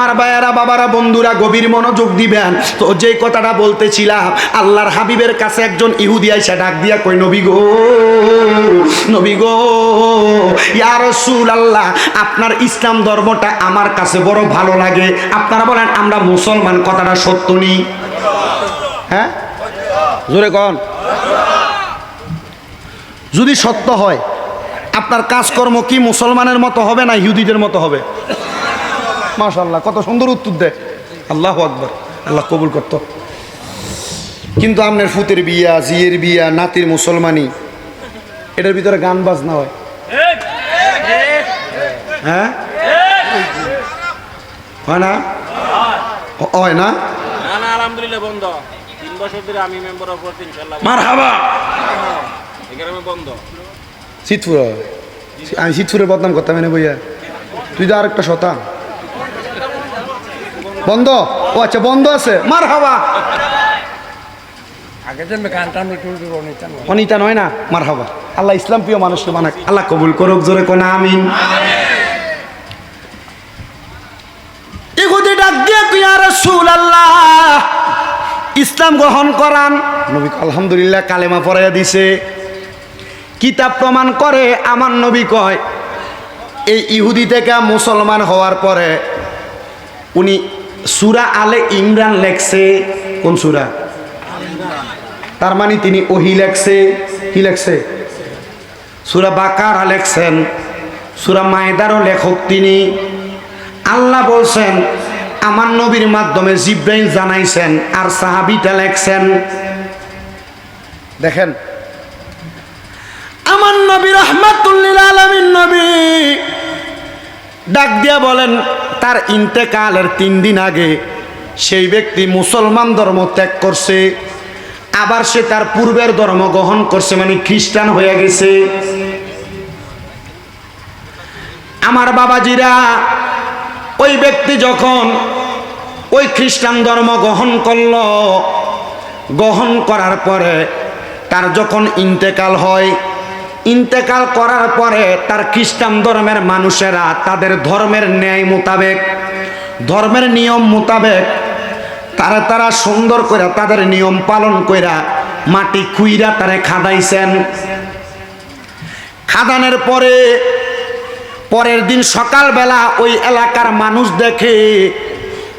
আমার ভাইয়েরা, বাবারা, বন্ধুরা, গভীর মনোযোগ দিবেন। তো যে কথাটা বলতেছিলাম, আল্লাহর হাবিবের কাছে একজন ইহুদি আইসা ডাক দিয়া কই নবী গো নবী গো, ইয়া রাসূল আল্লাহ আপনার ইসলাম ধর্মটা আমার কাছে বড় ভালো লাগে। আপনারা বলেন, আমরা মুসলমান, কথাটা সত্য নি? হ্যাঁ? জোরে কন। যদি সত্য হয়, আপনার কাজকর্ম কি মুসলমানের মতো হবে না ইহুদিদের মতো হবে? মাশাল্লাহ কত সুন্দর উত্তর দেয়। আল্লাহ আকবর আল্লাহ কবুল করত। কিন্তু আপনার ফুতের বিয়া জিয়ের বিয়া নাতির মুসলমানি এটার ভিতরে গান বাজনা হয়। হ্যাঁ? হয় না? হয় না? আলহামদুলিল্লাহ বন্ধ। তিন বছর ধরে আমি মেম্বার অফ বন্ধ। আমি বদনাম করতাম এনে বইয়া। তুই তো আরেকটা শতান। বন্ধ? ও আচ্ছা বন্ধ আছে। মার হাবা আগে যে গানটা আমি অনিতা নয় না মার হাবা আল্লাহ ইসলাম প্রিয় মানুষকে বানাক। আল্লাহ কবুল করুক জোরে কোনা আমিন। ইসলাম গ্রহণ করান। নবী আলহামদুলিল্লাহ কালেমা পড়াইয়া দিছে। কিতাব প্রমাণ করে আমার নবী কয় এই ইহুদি থেকে মুসলমান হওয়ার পরে উনি সুরা আলে ইমরান লেখছে। কোন সুরা? তার মানে তিনি ওহি লেখছে। কি লেখছে? সুরা বাকারা লেখছেন। সুরা মায়দারও লেখক তিনি। আল্লাহ বলছেন, আমার নবীর মাধ্যমে জিব্রাইল জানাইছেন আর সাহাবিটা লেখছেন। দেখেন। আমার নবী রহমাতুল্লিল আলমিন নবী। ডাক দিয়া বলেন, তার ইন্তেকালের তিন দিন আগে সেই ব্যক্তি মুসলমান ধর্ম ত্যাগ করছে, আবার সে তার পূর্বের ধর্ম গ্রহণ করছে মানে খ্রিস্টান হয়ে গেছে। আমার বাবাজিরা, ওই ব্যক্তি যখন ওই খ্রিস্টান ধর্ম গ্রহণ করল, গ্রহণ করার পরে তার যখন ইন্তেকাল হয় ইন্তেকাল করার পরে তার খ্রিস্টান ধর্মের মানুষেরা তাদের ধর্মের ন্যায় মোতাবেক, ধর্মের নিয়ম মোতাবেক তারা তারা সুন্দর করে তাদের নিয়ম পালন কইরা মাটি খুইরা তারে খাদাইছেন। খাদানের পরে, পরের দিন সকালবেলা ওই এলাকার মানুষ দেখে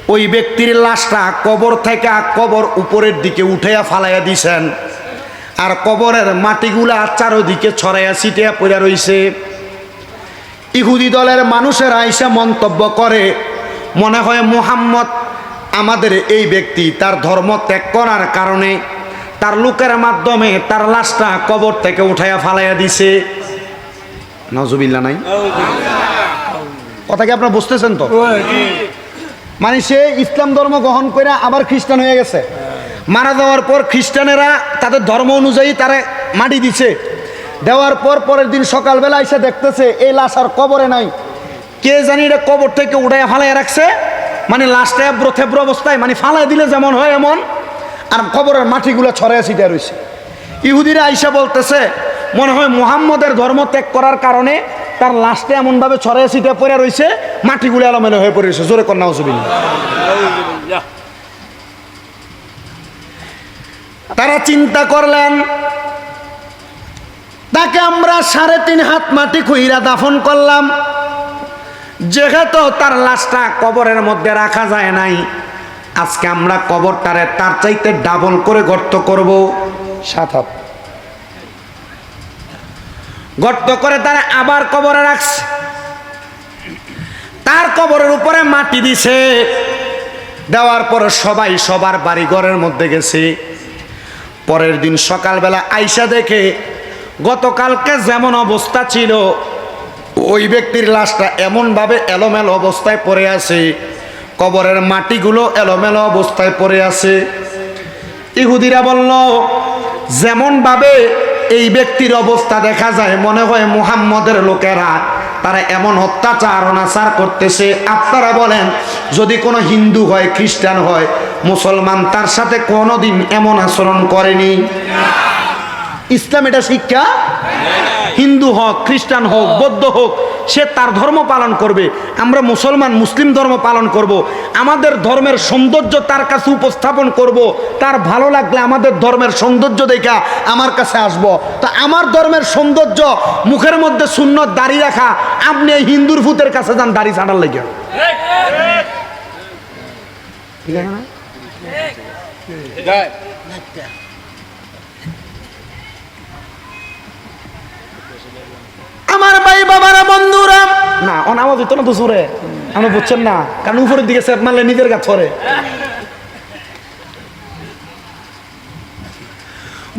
ওই ব্যক্তির লাশটা কবর থেকে কবর উপরের দিকে উঠাইয়া ফালাইয়া দিছেন। আর কবরের মাটিগুলা চারোদিকে ছড়াইয়া ছিটিয়া পড়ে রইছে। ইহুদি দলের মানুষেরা এসে মন্তব্য করে মনে হয় মুহাম্মদ আমাদের এই ব্যক্তি তার ধর্ম ত্যাগ করার কারণে তার লোকের মাধ্যমে তার লাশটা কবর থেকে উঠাইয়া ফালাইয়া দিছে। নজুবিল্লা নাই? কথা কি আপনারা বুঝতেছেন তো? মানে সে ইসলাম ধর্ম গ্রহণ করে আবার খ্রিস্টান হয়ে গেছে? মারা যাওয়ার পর খ্রিস্টানেরা তাদের ধর্ম অনুযায়ী তারা মাটি দিছে। দেওয়ার পর পরের দিন সকালবেলা এসে দেখতেছে এই লাশ আর কবরে নাই। কে জানি এটা কবর থেকে উড়াইয়া ফালাইয়া রাখছে মানে লাশটা এব্র থেব্র অবস্থায় মানে ফালাই দিলে যেমন হয় এমন, আর কবরের মাটিগুলো ছড়াইয়া ছিটিয়া রয়েছে ইহুদিরা আইসা বলতেছে, মনে হয় মুহাম্মদের ধর্ম ত্যাগ করার কারণে তার লাশটা এমনভাবে ছড়াইয়া ছিটিয়া পড়ে রয়েছে মাটিগুলো এলোমেলো হয়ে পড়েছে জোরে কন্যা হসবিল্লা তারা চিন্তা করলেন তাকে আমরা সাড়ে তিন হাত মাটি খুইরা দাফন করলাম। যেহেতু তার লাশটা কবরের মধ্যে রাখা যায় নাই আজকে আমরা কবরটারে তার চাইতে ডাবল করে গর্ত করব। সাত হাত। গর্ত করে তারা আবার কবরে রাখছে। তার কবরের উপরে মাটি দিছে। দেওয়ার পর সবাই সবার বাড়ি ঘরের মধ্যে গেছে। পরের দিন সকালবেলা আইসা দেখে গতকালকে যেমন অবস্থা ছিল, ওই ব্যক্তির লাশটা এমনভাবে এলোমেলো অবস্থায় পড়ে আছে, কবরের মাটিগুলো এলোমেলো অবস্থায় পড়ে আছে। ইহুদিরা বলল, যেমনভাবে এই ব্যক্তির অবস্থা দেখা যায়, মনে হয় মুহাম্মদের লোকেরা তারা এমন অত্যাচার অনাচার করতেছে। আপনারা বলেন, যদি কোনো হিন্দু হয়, খ্রিস্টান হয়, মুসলমান তার সাথে কোনোদিন এমন আচরণ করেনি? ইসলাম এটা শিক্ষা? হিন্দু হোক খ্রিস্টান হোক বৌদ্ধ হোক সে তার ধর্ম পালন করবে আমরা মুসলমান মুসলিম ধর্ম পালন করব। আমাদের ধর্মের সৌন্দর্য তার কাছে উপস্থাপন করব। তার ভালো লাগলে আমাদের ধর্মের সৌন্দর্য দেখা আমার কাছে আসব। তা আমার ধর্মের সৌন্দর্য মুখের মধ্যে সুন্নত দাড়ি রাখা আপনি এই হিন্দুর ভূতের কাছে যান দাড়ি ছাড়ার লেগে ঠিক আছে না আমার ভাই বাবারা বন্ধুরা। না অনামাজ হইতো না তো সুরে আপনি বুঝছেন না কারণ উপরের দিকে সেট মারলে নিজের গাছ ছড়ে।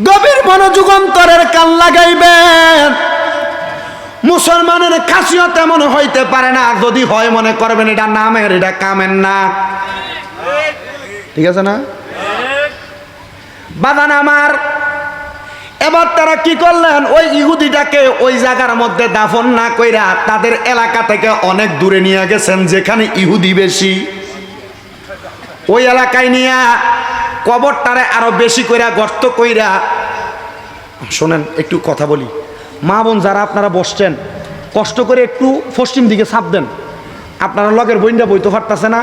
গভীর মনোযোগ অন্তরের কান লাগাইবেন। মুসলমানের খাসিয়ত তেমন হইতে পারে না যদি হয় মনে করবেন এটা নামের এটা কামেন না। ঠিক আছে না? বাদান আমার এবার তারা কি করলেন? ওই ইহুদিটাকে ওই জায়গার মধ্যে দাফন না কইরা তাদের এলাকা থেকে অনেক দূরে নিয়ে গেছেন, যেখানে ইহুদি বেশি। ওই এলাকায় নিয়ে কবরটারে আরও বেশি কইরা গর্ত কইরা শোনেন, একটু কথা বলি। মা বোন যারা আপনারা বসছেন, কষ্ট করে একটু পশ্চিম দিকে ছাপ দেন। আপনারা লগের বইনটা বইতে পারতেছে না।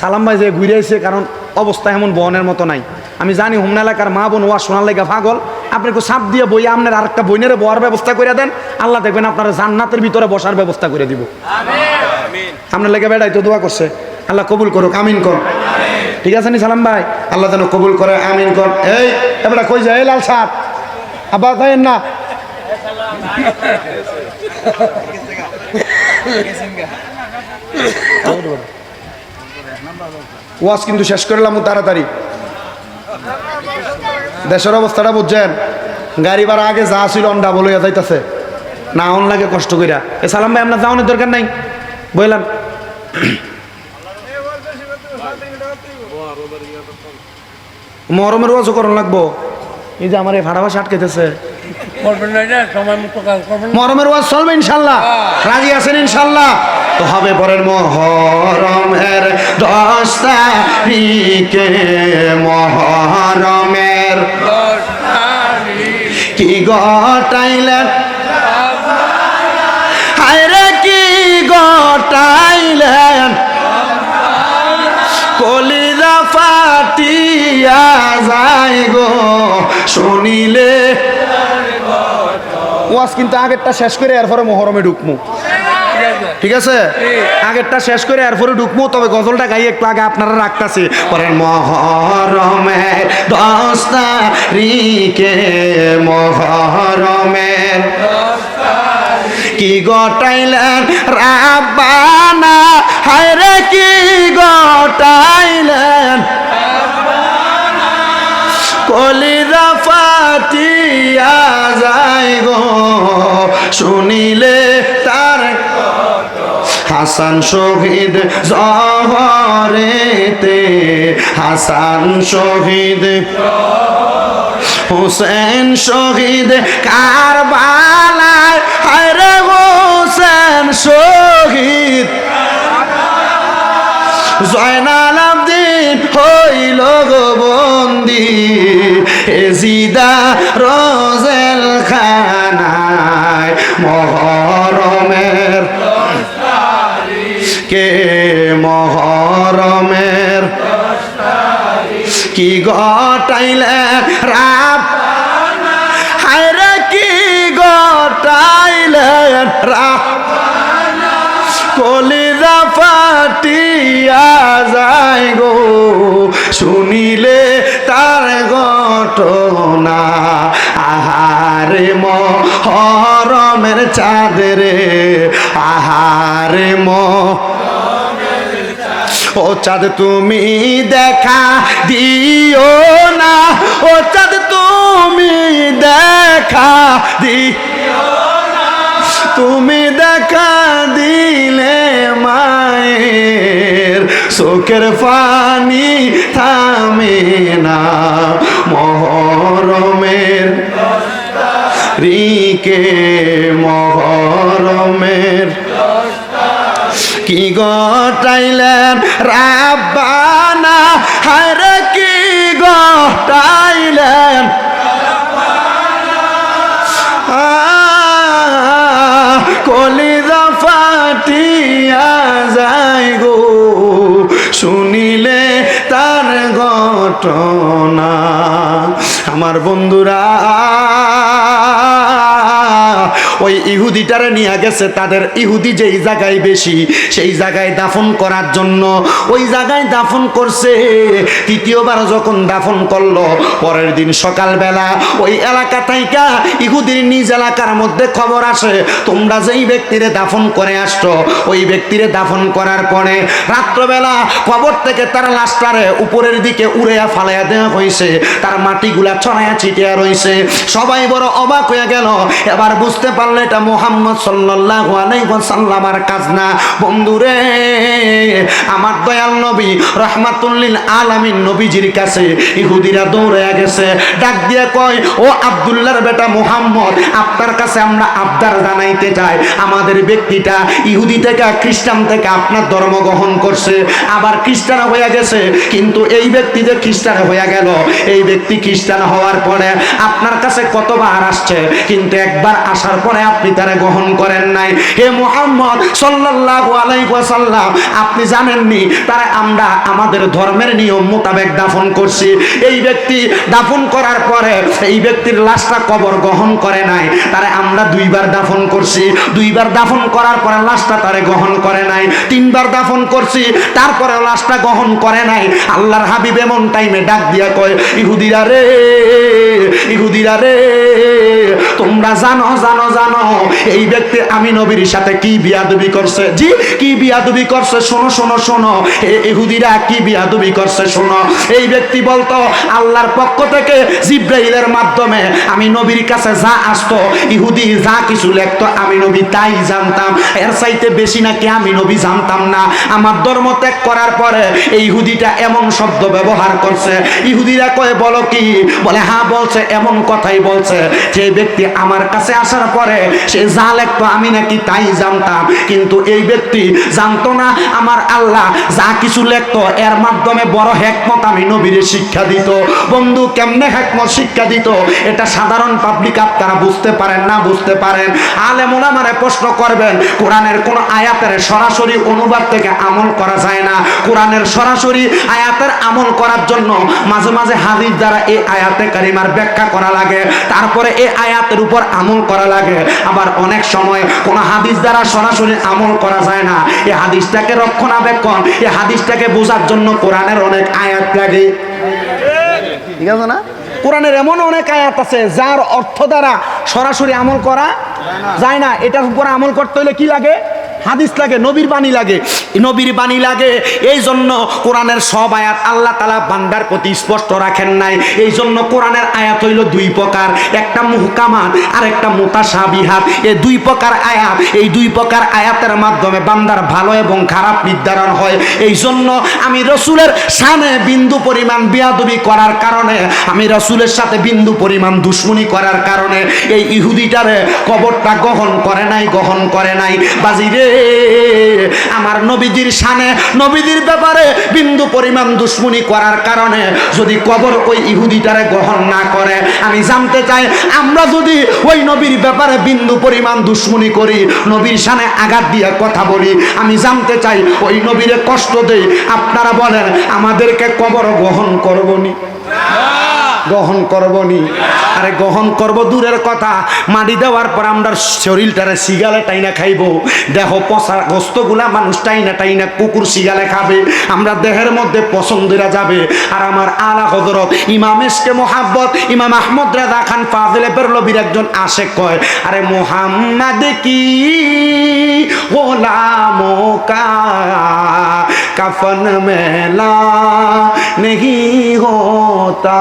সালাম ভাই যে ঘুরে কারণ অবস্থা এমন বহনের মতো নাই। আমি জানি হোমনা এলাকার মা বোন, ওয়া সোনার লেগা পাগল। আপনি একটু সাপ দিয়ে বই আপনার আরেকটা বইনের বহার ব্যবস্থা করে দেন। আল্লাহ দেখবেন আপনারা জান্নাতের ভিতরে বসার ব্যবস্থা করে দিব। আপনার লেগে বেড়াই তো দোয়া করছে। আল্লাহ কবুল করুক, আমিন কর। ঠিক আছে নি সালাম ভাই? আল্লাহ যেন কবুল করে, আমিন কর। এই, এবার কই যায়? লাল সাপ। আবার কয়েন না। ওয়াজ কিন্তু শেষ করলাম তাড়াতাড়ি। দেশের অবস্থাটা বুঝছেন? গাড়ি ভাড়া আগে যা ছিল অন ডাবল হইয়া যাইতাছে। না অন লাগে কষ্ট কইরা। এ সালাম ভাই আপনার যাওয়ানোর দরকার নাই? বললাম মরমের ওয়াজও করণ লাগবো। এই যে আমার এই ভাড়া বাসা আটকেতেছে মরমের ওয়াজ চলবে ইনশাল্লাহ। রাজি আছেন ইনশাল্লাহ। তো হবে পরের মহরমের দশ তারিখে মহরমের কি গটাইলেন হায়রে কি গটাইলেন কলিজা ফাটিয়া যায় গো, শুনিলে। ওয়াজ কিন্তু আগেরটা শেষ করে এরপরে মহরমে ঢুকমু। ঠিক আছে? আগেরটা শেষ করে এরপরে ঢুকবো, তবে গজলটা গাই একটু আগে আপনারা রাখতেছি। পরের মহরমের দশ তারিখে মহরমের কি গটাইলেন রাব্বানা? হায়রে কি গটাইলেন? কলিরা ফাটিয়া যায় গো শুনিলে তার হাসান শহীদ জহরেতে, হাসান শহীদ হুসেন শহীদ কারবালায়, হায়রে হোসেন শহীদ। জয়নাল এজিদা রোজেল খানায় মহরমের কে মহরমের কি গটাইলেন রাব? হায়রে কি গটাইলেন রাব? কলিরা ফাটিয়া যায় গো, শুনিলে চাঁদরে আহারে মহ ও চাঁদ তুমি দেখা দিও না। ও চাঁদ তুমি দেখা দিও তুমি দেখা দিলে মায়ের চোখের পানি থামে না। মহরমের তারিখে মহরমের কি গটাইলেন রাব্বানা? হারে কি গটাইলেন কলি ফাটিয়া যাই গো। শুনিলে তার ঘটনা। আমার বন্ধুরা ওই ইহুদিটারে নিয়ে গেছে, তাদের ইহুদি যেই জায়গায় বেশি, সেই জায়গায় দাফন করার জন্য। ওই জায়গায় দাফন করছে। তৃতীয়বার যখন দাফন করল, পরের দিন সকালবেলা ওই এলাকা থাইকা ইহুদির নিজ এলাকার মধ্যে খবর আসে, তোমরা যেই ব্যক্তিরে দাফন করে আসছো, ওই ব্যক্তিরে দাফন করার পরে রাত্রবেলা কবর থেকে তার লাশটারে উপরের দিকে উড়েয়া ফালাইয়া দেওয়া হয়েছে তার মাটিগুলা ছড়াইয়া ছিটিয়া রয়েছে সবাই বড় অবাক হয়ে গেল। এবার বুঝতে পারল এটা মোহাম্মদ সাল্লাহ সাল্লামার কাজ না। বন্ধুরে, আমার দয়াল নবী রহমাতুল্লিল আলামিন নবীজির কাছে ইহুদিরা দৌড়ে গেছে। ডাক দিয়ে কয়, ও আব্দুল্লাহর বেটা মোহাম্মদ, আপনার কাছে আমরা আবদার জানাইতে চাই। আমাদের ব্যক্তিটা ইহুদি থেকে, খ্রিস্টান থেকে আপনার ধর্ম গ্রহণ করছে। আবার খ্রিস্টান হয়ে গেছে, কিন্তু এই ব্যক্তি যে খ্রিস্টান হয়ে গেল, এই ব্যক্তি খ্রিস্টান হওয়ার পরে আপনার কাছে কতবার আসছে? কিন্তু একবার আসার পরে আপনি তারা গ্রহণ করেন নাই। হে মোহাম্মদ সাল্লাল্লাহু আলাইহি ওয়াসাল্লাম, আপনি জানেননি, তারা আমরা আমাদের ধর্মের নিয়ম মোতাবেক দাফন করছি। এই ব্যক্তি দাফন করার পরে এই ব্যক্তির লাশটা কবর গ্রহণ করে নাই। তারা আমরা দুইবার দাফন করছি। দুইবার দাফন করার পরে লাশটা তারে গ্রহণ করে নাই। তিনবার দাফন করছি তারপরে লাশটা গ্রহণ করে নাই। আল্লাহর হাবিব এমন টাইমে ডাক দিয়া কয়, ইহুদিরা রে ইহুদিরা রে, তোমরা জানো জানো জানো এই ব্যক্তি আমি নবীর সাথে কি বিয়াদবি করছে? জি, কি বিয়াদবি করছে? শোনো শোনো শোনো। ইহুদিরা কি বিয়াদবি করছে, শোনো। এই ব্যক্তি বলতো, আল্লাহর পক্ষ থেকে মাধ্যমে আমি নবীর কাছে যা আসতো, ইহুদি যা কিছু লেখতো, আমি নবী তাই জানতাম। এর চাইতে বেশি নাকি আমি নবী জানতাম না। আমার ধর্ম ত্যাগ করার পরে এই ইহুদিটা এমন শব্দ ব্যবহার করছে। ইহুদিরা কয়ে, বলো কি? বলে হ্যাঁ বলছে, এমন কথাই বলছে। যে ব্যক্তি আমার কাছে আসার পরে সে যা লেখতো আমি নাকি তাই জানতাম। কিন্তু এই ব্যক্তি জানতো না আমার আল্লাহ যা কিছু লেখতো, এর মাধ্যমে বড় হেকমত আমি নবীরে শিক্ষা দিত। বন্ধু, কেমনে হেকমত শিক্ষা দিত? এটা সাধারণ পাবলিক আপনারা বুঝতে পারেন, না বুঝতে পারেন? আলেমুল আমারে প্রশ্ন করবেন, কোরআনের কোন আয়াতের সরাসরি অনুবাদ থেকে আমল করা যায় না। কোরআনের সরাসরি আয়াতের আমল করার জন্য মাঝে মাঝে হাদিস দ্বারা এই আয়াতে কারিমার ব্যাখ্যা করা লাগে। তারপরে এই আয়াতের উপর আমল করা লাগে। আবার অনেক সময় কোন হাদিস দ্বারা সরাসরি আমল করা যায় না। এই হাদিসটাকে রক্ষণাবেক্ষণ এই হাদিসটাকে বোঝার জন্য কোরআনের অনেক আয়াত লাগে। ঠিক আছে না? কোরআনের এমন অনেক আয়াত আছে যার অর্থ দ্বারা সরাসরি আমল করা যায় না। এটার উপর আমল করতে হলে কি লাগে? হাদিস লাগে, নবীর বাণী লাগে। নবীর বাণী লাগে এই জন্য কোরআনের সব আয়াত আল্লাহ তালা বান্দার প্রতি স্পষ্ট রাখেন নাই। এই জন্য কোরআনের আয়াত হইল দুই প্রকার, একটা মুহকামাত আর একটা মোতাসাবিহাত এই দুই প্রকার আয়াত, এই দুই প্রকার আয়াতের মাধ্যমে বান্দার ভালো এবং খারাপ নির্ধারণ হয়। এই জন্য আমি রসুলের সানে বিন্দু পরিমাণ বিয়াদবি করার কারণে, আমি রসুলের সাথে বিন্দু পরিমাণ দুশ্মনী করার কারণে, এই ইহুদিটারে কবরটা গ্রহণ করে নাই, গ্রহণ করে নাই। বাজি রে আমার নবীজির সানে নবীজির ব্যাপারে বিন্দু পরিমাণ দুশ্মনী করার কারণে যদি কবর ওই ইহুদিটারে গ্রহণ না করে, আমি জানতে চাই, আমরা যদি ওই নবীর ব্যাপারে বিন্দু পরিমাণ দুশ্মনী করি, নবীর সানে আঘাত দিয়ে কথা বলি, আমি জানতে চাই, ওই নবীরে কষ্ট দেই। আপনারা বলেন, আমাদেরকে কবর গ্রহণ করবনি। গ্রহণ করবনি। আরে গ্রহণ করব দূরের কথা। মাটি দেওয়ার পর আমরা শরীরটারে সিগালে টাইনা খাইব। দেহ পচা গোস্তগুলা মানুষ টাইনা টাইনা কুকুর সিগালে খাবে। আমরা দেহের মধ্যে পছন্দরা যাবে। আর আমার আলা হজরত ইমাম মোহাব্বত, ইমাম আহমদ রাজা খান ফাজলে বেরলবির একজন আশেক কয়, আরে মোহাম্মদ কি গোলামো কা कफन मेला नहीं होता